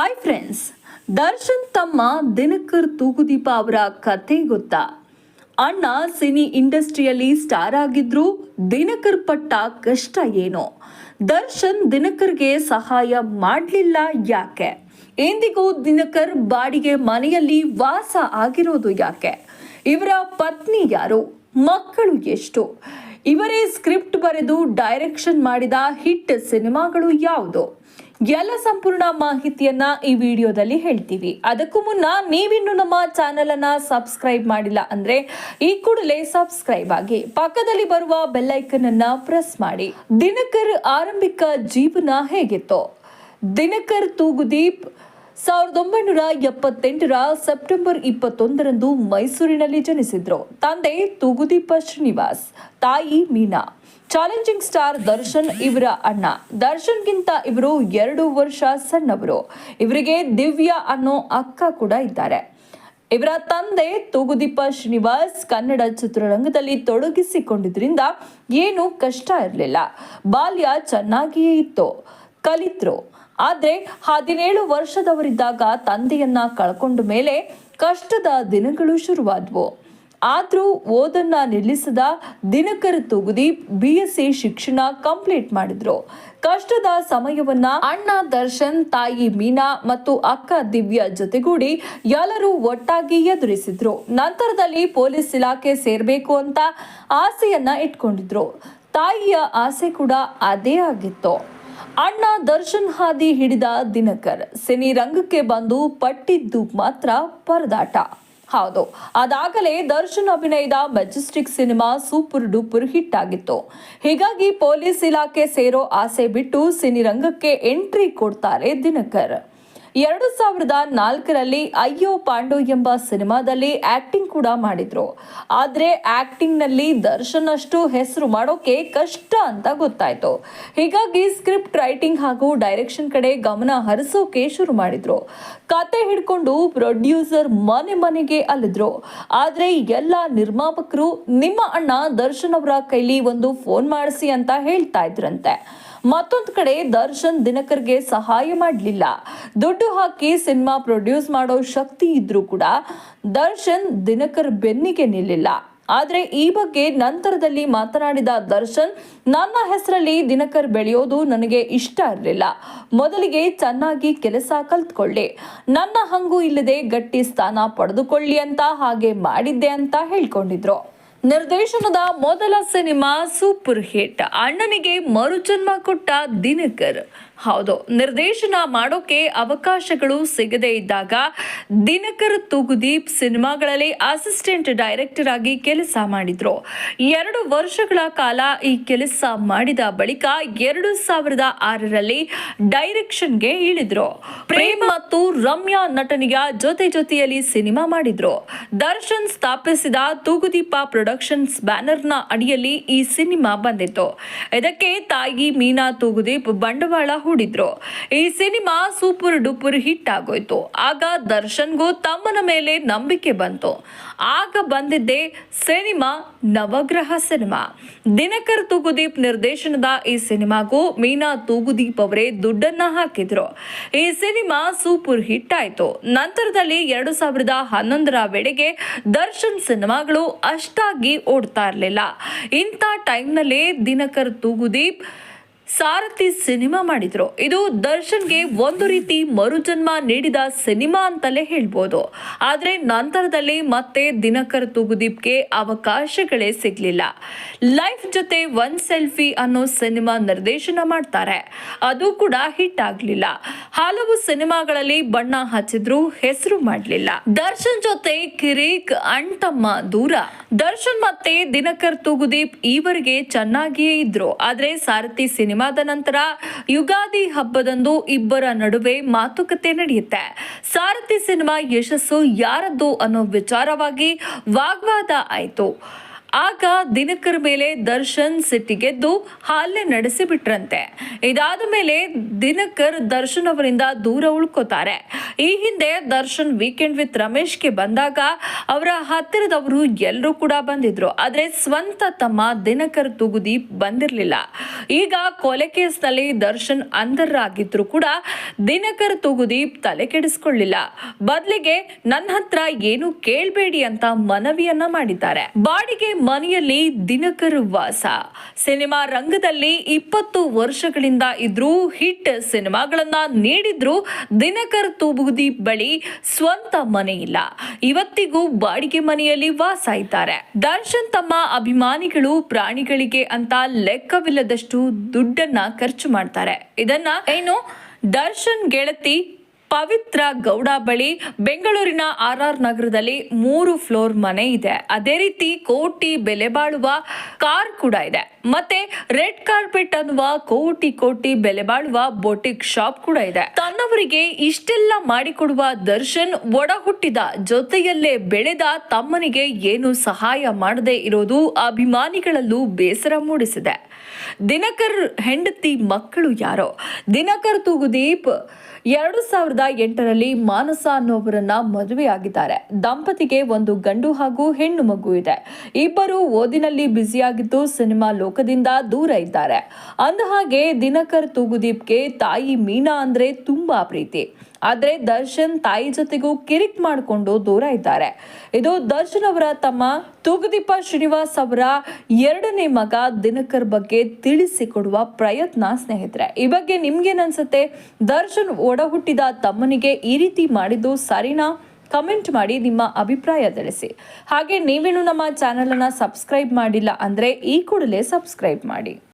Hi friends Darshan ತಮ್ಮ ದಿನಕರ್ ತೂಗುದೀಪ ಅವರ ಕಥೆ ಗೊತ್ತಾ? ಅಣ್ಣ ಸಿನಿ ಇಂಡಸ್ಟ್ರಿಯಲ್ಲಿ ಸ್ಟಾರ್ ಆಗಿದ್ರು, ದಿನಕರ್ ಪಟ್ಟ ಕಷ್ಟ ಏನು? ದರ್ಶನ್ ದಿನಕರ್ಗೆ ಸಹಾಯ ಮಾಡಲಿಲ್ಲ ಯಾಕೆ? ಎಂದಿಗೂ ದಿನಕರ್ ಬಾಡಿಗೆ ಮನೆಯಲ್ಲಿ ವಾಸ ಆಗಿರೋದು ಯಾಕೆ? ಇವರ ಪತ್ನಿ ಯಾರು? ಮಕ್ಕಳು ಎಷ್ಟು? ಇವರೇ ಸ್ಕ್ರಿಪ್ಟ್ ಬರೆದು ಡೈರೆಕ್ಷನ್ ಮಾಡಿದ ಹಿಟ್ ಸಿನಿಮಾಗಳು ಯಾವುದು? ಎಲ್ಲ ಸಂಪೂರ್ಣ ಮಾಹಿತಿಯನ್ನ ಈ ವಿಡಿಯೋದಲ್ಲಿ ಹೇಳ್ತೀವಿ. ಅದಕ್ಕೂ ಮುನ್ನ ನೀವಿನ್ನು ನಮ್ಮ ಚಾನೆಲ್ ಅನ್ನ ಸಬ್ಸ್ಕ್ರೈಬ್ ಮಾಡಿಲ್ಲ ಅಂದ್ರೆ ಈ ಕೂಡಲೇ ಸಬ್ಸ್ಕ್ರೈಬ್ ಆಗಿ ಪಕ್ಕದಲ್ಲಿ ಬರುವ ಬೆಲ್ಲೈಕನ್ ಅನ್ನ ಪ್ರೆಸ್ ಮಾಡಿ. ದಿನಕರ್ ಆರಂಭಿಕ ಜೀವನ ಹೇಗಿತ್ತು? ದಿನಕರ್ ತೂಗುದೀಪ್ ಸಾವಿರದ ಒಂಬೈನೂರ ಎಪ್ಪತ್ತೆಂಟರ ಸೆಪ್ಟೆಂಬರ್ ಇಪ್ಪತ್ತೊಂದರಂದು ಮೈಸೂರಿನಲ್ಲಿ ಜನಿಸಿದ್ರು. ತಂದೆ ತುಗುದೀಪ ಶ್ರೀನಿವಾಸ್, ತಾಯಿ ಮೀನಾ. ಚಾಲೆಂಜಿಂಗ್ ಸ್ಟಾರ್ ದರ್ಶನ್ ಇವರ ಅಣ್ಣ. ದರ್ಶನ್ಗಿಂತ ಇವರು ಎರಡು ವರ್ಷ ಸಣ್ಣವರು. ಇವರಿಗೆ ದಿವ್ಯಾ ಅನ್ನೋ ಅಕ್ಕ ಕೂಡ ಇದ್ದಾರೆ. ಇವರ ತಂದೆ ತೂಗುದೀಪ ಶ್ರೀನಿವಾಸ್ ಕನ್ನಡ ಚಿತ್ರರಂಗದಲ್ಲಿ ತೊಡಗಿಸಿಕೊಂಡಿದ್ರಿಂದ ಏನು ಕಷ್ಟ ಇರಲಿಲ್ಲ. ಬಾಲ್ಯ ಚೆನ್ನಾಗಿಯೇ ಇತ್ತು. ಕಲಿತ್ರು. ಆದ್ರೆ ಹದಿನೇಳು ವರ್ಷದವರಿದ್ದಾಗ ತಂದೆಯನ್ನ ಕಳ್ಕೊಂಡ ಮೇಲೆ ಕಷ್ಟದ ದಿನಗಳು ಶುರುವಾದ್ವು. ಆದರೂ ಓದನ್ನ ನಿಲ್ಲಿಸದ Dinakar Thoogudeep B S C ಶಿಕ್ಷಣ ಕಂಪ್ಲೀಟ್ ಮಾಡಿದ್ರು. ಕಷ್ಟದ ಸಮಯವನ್ನ ಅಣ್ಣ ದರ್ಶನ್, ತಾಯಿ ಮೀನಾ ಮತ್ತು ಅಕ್ಕ ದಿವ್ಯಾ ಜೊತೆಗೂಡಿ ಎಲ್ಲರೂ ಒಟ್ಟಾಗಿ ಎದುರಿಸಿದ್ರು. ನಂತರದಲ್ಲಿ ಪೊಲೀಸ್ ಇಲಾಖೆ ಸೇರಬೇಕು ಅಂತ ಆಸೆಯನ್ನ ಇಟ್ಕೊಂಡಿದ್ರು. ತಾಯಿಯ ಆಸೆ ಕೂಡ ಅದೇ ಆಗಿತ್ತು. ಅಣ್ಣ ದರ್ಶನ್ ಹಾದಿ ಹಿಡಿದ ದಿನಕರ್. ಸಿನಿ ರಂಗಕ್ಕೆ ಬಂದು ಪಟ್ಟಿದ್ದು ಮಾತ್ರ ಪರದಾಟ. ಹೌದು, ಅದಾಗಲೇ ದರ್ಶನ್ ಅಭಿನಯದ Majestic cinema super duper hit ಆಗಿತ್ತು. ಹೀಗಾಗಿ ಪೊಲೀಸ್ ಇಲಾಖೆ ಸೇರೋ ಆಸೆ ಬಿಟ್ಟು ಸಿನಿರಂಗಕ್ಕೆ ಎಂಟ್ರಿ ಕೊಡ್ತಾರೆ ದಿನಕರ್. ಎರಡು ಸಾವಿರದ ನಾಲ್ಕರಲ್ಲಿ ಅಯ್ಯೋ ಪಾಂಡು ಎಂಬ ಸಿನಿಮಾದಲ್ಲಿ ಆಕ್ಟಿಂಗ್ ಕೂಡ ಮಾಡಿದ್ರು. ಆದ್ರೆ ಆಕ್ಟಿಂಗ್ನಲ್ಲಿ ದರ್ಶನ್ ಅಷ್ಟು ಹೆಸರು ಮಾಡೋಕೆ ಕಷ್ಟ ಅಂತ ಗೊತ್ತಾಯ್ತು. ಹೀಗಾಗಿ ಸ್ಕ್ರಿಪ್ಟ್ ರೈಟಿಂಗ್ ಹಾಗೂ ಡೈರೆಕ್ಷನ್ ಕಡೆ ಗಮನ ಹರಿಸೋಕೆ ಶುರು ಮಾಡಿದ್ರು. ಕತೆ ಹಿಡ್ಕೊಂಡು ಪ್ರೊಡ್ಯೂಸರ್ ಮನೆ ಮನೆಗೆ ಅಲ್ಲಿದ್ರು. ಆದ್ರೆ ಎಲ್ಲ ನಿರ್ಮಾಪಕರು, ನಿಮ್ಮ ಅಣ್ಣ ದರ್ಶನ್ ಅವರ ಕೈಲಿ ಒಂದು ಫೋನ್ ಮಾಡಿಸಿ ಅಂತ ಹೇಳ್ತಾ ಇದ್ರಂತೆ. ಮತ್ತೊಂದು ಕಡೆ ದರ್ಶನ್ ದಿನಕರ್ಗೆ ಸಹಾಯ ಮಾಡಲಿಲ್ಲ. ದುಡ್ಡು ಹಾಕಿ ಸಿನಿಮಾ ಪ್ರೊಡ್ಯೂಸ್ ಮಾಡೋ ಶಕ್ತಿ ಇದ್ರೂ ಕೂಡ ದರ್ಶನ್ ದಿನಕರ್ ಬೆನ್ನಿಗೆ ನಿಲ್ಲಿಲ್ಲ. ಆದರೆ ಈ ಬಗ್ಗೆ ನಂತರದಲ್ಲಿ ಮಾತನಾಡಿದ ದರ್ಶನ್, ನನ್ನ ಹೆಸರಲ್ಲಿ ದಿನಕರ್ ಬೆಳೆಯೋದು ನನಗೆ ಇಷ್ಟ ಇರಲಿಲ್ಲ. ಮೊದಲಿಗೆ ಚೆನ್ನಾಗಿ ಕೆಲಸ ಕಲ್ತ್ಕೊಳ್ಳಿ. ನನ್ನ ಹಂಗು ಇಲ್ಲದೆ ಗಟ್ಟಿ ಸ್ಥಾನ ಪಡೆದುಕೊಳ್ಳಿ ಅಂತ ಹಾಗೆ ಮಾಡಿದ್ದೆ ಅಂತ ಹೇಳ್ಕೊಂಡಿದ್ರು. ನಿರ್ದೇಶನದ ಮೊದಲ ಸಿನಿಮಾ ಸೂಪರ್ ಹಿಟ್. ಅಣ್ಣನಿಗೆ ಮರುಜನ್ಮ ಕೊಟ್ಟ ದಿನಕರ್. ಹೌದು, ನಿರ್ದೇಶನ ಮಾಡೋಕೆ ಅವಕಾಶಗಳು ಸಿಗದೇ ಇದ್ದಾಗ ದಿನಕರ್ ತೂಗುದೀಪ್ ಸಿನಿಮಾಗಳಲ್ಲಿ ಅಸಿಸ್ಟೆಂಟ್ ಡೈರೆಕ್ಟರ್ ಆಗಿ ಕೆಲಸ ಮಾಡಿದ್ರು. ಎರಡು ವರ್ಷಗಳ ಕಾಲ ಈ ಕೆಲಸ ಮಾಡಿದ ಬಳಿಕ ಎರಡು ಸಾವಿರದ ಆರರಲ್ಲಿ ಡೈರೆಕ್ಷನ್ಗೆ ಇಳಿದ್ರು. ಪ್ರೇಮ್ ಮತ್ತು ರಮ್ಯಾ ನಟನೆಯ ಜೊತೆ ಜೊತೆಯಲ್ಲಿ ಸಿನಿಮಾ ಮಾಡಿದ್ರು. ದರ್ಶನ್ ಸ್ಥಾಪಿಸಿದ ತೂಗುದೀಪ ಪ್ರೊಡಕ್ಷನ್ಸ್ ಬ್ಯಾನರ್ನ ಅಡಿಯಲ್ಲಿ ಈ ಸಿನಿಮಾ ಬಂದಿತ್ತು. ಇದಕ್ಕೆ ತಾಯಿ ಮೀನಾ ತೂಗುದೀಪ್ ಬಂಡವಾಳ ಹೂಡಿದ್ರು. ಈ ಸಿನಿಮಾ ಸೂಪರ್ ಡೂಪರ್ ಹಿಟ್ ಆಗೋಯ್ತು. ಆಗ ದರ್ಶನ್ಗೂ ತಮ್ಮನ ಮೇಲೆ ನಂಬಿಕೆ ಬಂತು. ಆಗ ಬಂದಿದ್ದೆ ಸಿನಿಮಾ ನವಗ್ರಹ ಸಿನಿಮಾ. ದಿನಕರ್ ತೂಗುದೀಪ್ ನಿರ್ದೇಶನದ ಈ ಸಿನಿಮಾಗೂ ಮೀನಾ ತೂಗುದೀಪ್ ಅವರೇ ದುಡ್ಡನ್ನ ಹಾಕಿದ್ರು. ಈ ಸಿನಿಮಾ ಸೂಪರ್ ಹಿಟ್ ಆಯ್ತು. ನಂತರದಲ್ಲಿ ಎರಡು ಸಾವಿರದ ಹನ್ನೊಂದರ ವೇಳೆಗೆ ದರ್ಶನ್ ಸಿನಿಮಾಗಳು ಅಷ್ಟಾಗಿ ಓಡ್ತಾ ಇರಲಿಲ್ಲ. ಇಂಥ ಟೈಮ್ನಲ್ಲಿ ದಿನಕರ್ ತೂಗುದೀಪ್ ಸಾರಥಿ ಸಿನಿಮಾ ಮಾಡಿದ್ರು. ಇದು ದರ್ಶನ್ಗೆ ಒಂದು ರೀತಿ ಮರುಜನ್ಮ ನೀಡಿದ ಸಿನಿಮಾ ಅಂತಲೇ ಹೇಳ್ಬೋದು. ಆದರೆ ನಂತರದಲ್ಲಿ ಮತ್ತೆ ದಿನಕರ್ ತೂಗುದೀಪ್ಗೆ ಅವಕಾಶಗಳೇ ಸಿಗಲಿಲ್ಲ. ಲೈಫ್ ಜೊತೆ ಒನ್ ಸೆಲ್ಫಿ ಅನ್ನೋ ಸಿನಿಮಾ ನಿರ್ದೇಶನ ಮಾಡ್ತಾರೆ. ಅದು ಕೂಡ ಹಿಟ್ ಆಗಲಿಲ್ಲ. ಹಲವು ಸಿನಿಮಾಗಳಲ್ಲಿ ಬಣ್ಣ ಹಚ್ಚಿದ್ರು ಹೆಸರು ಮಾಡಲಿಲ್ಲ. ದರ್ಶನ್ ಜೊತೆ ಕಿರೀಕ್ ಅಣ್ತಮ್ಮ ದೂರ. ದರ್ಶನ್ ಮತ್ತೆ ದಿನಕರ್ ತೂಗುದೀಪ್ ಈವರೆಗೆ ಚೆನ್ನಾಗಿಯೇ ಇದ್ರು. ಆದರೆ ಸಾರಥಿ ಸಿನಿಮಾದ ನಂತರ ಯುಗಾದಿ ಹಬ್ಬದಂದು ಇಬ್ಬರ ನಡುವೆ ಮಾತುಕತೆ ನಡೆಯುತ್ತೆ. ಸಾರಥಿ ಸಿನಿಮಾ ಯಶಸ್ಸು ಯಾರದ್ದು ಅನ್ನೋ ವಿಚಾರವಾಗಿ ವಾಗ್ವಾದ ಆಯ್ತು. ಆಗ ದಿನಕರ್ ಮೇಲೆ ದರ್ಶನ್ ಸಿಟ್ಟಿಗೆದ್ದು ಹಲ್ಲೆ ನಡೆಸಿ ಬಿಟ್ರಂತೆ ಇದಾದ ಮೇಲೆ ದಿನಕರ್ ದರ್ಶನ್ ಅವರಿಂದ ದೂರ ಉಳ್ಕೋತಾರೆ. ಈ ಹಿಂದೆ ದರ್ಶನ್ ವೀಕೆಂಡ್ ವಿತ್ ರಮೇಶ್ಗೆ ಬಂದಾಗ ಅವರ ಹತ್ತಿರದವರು ಎಲ್ಲರೂ ಕೂಡ ಬಂದಿದ್ರು. ಆದರೆ ಸ್ವಂತ ತಮ್ಮ ದಿನಕರ್ ತುಗುದಿ ಬಂದಿರಲಿಲ್ಲ. ಈಗ ಕೊಲೆ ಕೇಸ್ನಲ್ಲಿ ದರ್ಶನ್ ಅಂಧರಾಗಿದ್ರು ಕೂಡ ದಿನಕರ್ ತುಗುದೀಪ್ ತಲೆ ಕೆಡಿಸ್ಕೊಳ್ಳಿಲ್ಲ. ಬದಲಿಗೆ ನನ್ನ ಹತ್ರ ಏನು ಕೇಳಬೇಡಿ ಅಂತ ಮನವಿಯನ್ನ ಮಾಡಿದ್ದಾರೆ. ಬಾಡಿಗೆ ಮನೆಯಲ್ಲಿ ದಿನಕರ್ ವಾಸ. ಸಿನಿಮಾ ರಂಗದಲ್ಲಿ ಇಪ್ಪತ್ತು ವರ್ಷಗಳಿಂದ ಇದ್ರೂ ಹಿಟ್ ಸಿನಿಮಾಗಳನ್ನ ನೀಡಿದ್ರು ದಿನಕರ್ ತೂಬುದಿ ಬಳಿ ಸ್ವಂತ ಮನೆ ಇಲ್ಲ. ಇವತ್ತಿಗೂ ಬಾಡಿಗೆ ಮನೆಯಲ್ಲಿ ವಾಸ ಇದ್ದಾರೆ. ದರ್ಶನ್ ತಮ್ಮ ಅಭಿಮಾನಿಗಳು ಪ್ರಾಣಿಗಳಿಗೆ ಅಂತ ಲೆಕ್ಕವಿಲ್ಲದಷ್ಟು ದುಡ್ಡನ್ನ ಖರ್ಚು ಮಾಡ್ತಾರೆ. ಇದನ್ನ ಏನು? ದರ್ಶನ್ ಗೆಳತಿ ಪವಿತ್ರ ಗೌಡ ಬಳಿ ಬೆಂಗಳೂರಿನ ಆರ್ ಆರ್ ನಗರದಲ್ಲಿ ಮೂರು ಫ್ಲೋರ್ ಮನೆ ಇದೆ. ಅದೇ ರೀತಿ ಕೋಟಿ ಬೆಲೆ ಬಾಳುವ ಕಾರ್ ಕೂಡ ಇದೆ. ಮತ್ತೆ ರೆಡ್ ಕಾರ್ಪೆಟ್ ಅನ್ನುವ ಕೋಟಿ ಕೋಟಿ ಬೆಲೆ ಬಾಳುವ ಬೊಟಿಕ್ ಶಾಪ್ ಕೂಡ ಇದೆ. ತನ್ನವರಿಗೆ ಇಷ್ಟೆಲ್ಲ ಮಾಡಿಕೊಡುವ ದರ್ಶನ್ ಒಡ ಹುಟ್ಟಿದ ಜೊತೆಯಲ್ಲೇ ಬೆಳೆದ ತಮ್ಮನಿಗೆ ಏನು ಸಹಾಯ ಮಾಡದೇ ಇರೋದು ಅಭಿಮಾನಿಗಳಲ್ಲೂ ಬೇಸರ ಮೂಡಿಸಿದೆ. ದಿನಕರ್ ಹೆಂಡತಿ ಮಕ್ಕಳು ಯಾರೋ? ದಿನಕರ್ ತೂಗುದೀಪ್, ಎರಡು ಸಾವಿರದ ಎಂಟರಲ್ಲಿ ಮಾನಸ ಅನ್ನೋವರನ್ನ ಮದುವೆಯಾಗಿದ್ದಾರೆ. ದಂಪತಿಗೆ ಒಂದು ಗಂಡು ಹಾಗೂ ಹೆಣ್ಣು ಮಗು ಇದೆ. ಇಬ್ಬರು ಓದಿನಲ್ಲಿ ಬ್ಯುಸಿಯಾಗಿದ್ದು ಸಿನಿಮಾ ಲೋಕದಿಂದ ದೂರ ಇದ್ದಾರೆ. ಅಂದಹಾಗೆ ದಿನಕರ್ ತೂಗುದೀಪ್ಗೆ ತಾಯಿ ಮೀನಾ ಅಂದ್ರೆ ತುಂಬಾ ಪ್ರೀತಿ. ಆದ್ರೆ ದರ್ಶನ್ ತಾಯಿ ಜೊತೆಗೂ ಕಿರಿಕ್ ಮಾಡಿಕೊಂಡು ದೂರ ಇದ್ದಾರೆ. ಇದು ದರ್ಶನ್ ಅವರ ತಮ್ಮ ತೂಗುದೀಪ ಶ್ರೀನಿವಾಸ್ ಅವರ ಎರಡನೇ ಮಗ ದಿನಕರ್ ಬಗ್ಗೆ ತಿಳಿಸಿಕೊಡುವ ಪ್ರಯತ್ನ ಸ್ನೇಹಿತರೆ. ಈ ಬಗ್ಗೆ ನಿಮ್ಗೇನನ್ಸುತ್ತೆ? ದರ್ಶನ್ ಒಡ ಹುಟ್ಟಿದ ತಮ್ಮನಿಗೆ ಈ ರೀತಿ ಮಾಡಿದ್ದು ಸರಿನಾ? ಕಮೆಂಟ್ ಮಾಡಿ ನಿಮ್ಮ ಅಭಿಪ್ರಾಯ ತಿಳಿಸಿ. ಹಾಗೆ ನೀವೇನು ನಮ್ಮ ಚಾನೆಲ್ ಅನ್ನ ಸಬ್ಸ್ಕ್ರೈಬ್ ಮಾಡಿಲ್ಲ ಅಂದ್ರೆ ಈ ಕೂಡಲೇ ಸಬ್ಸ್ಕ್ರೈಬ್ ಮಾಡಿ.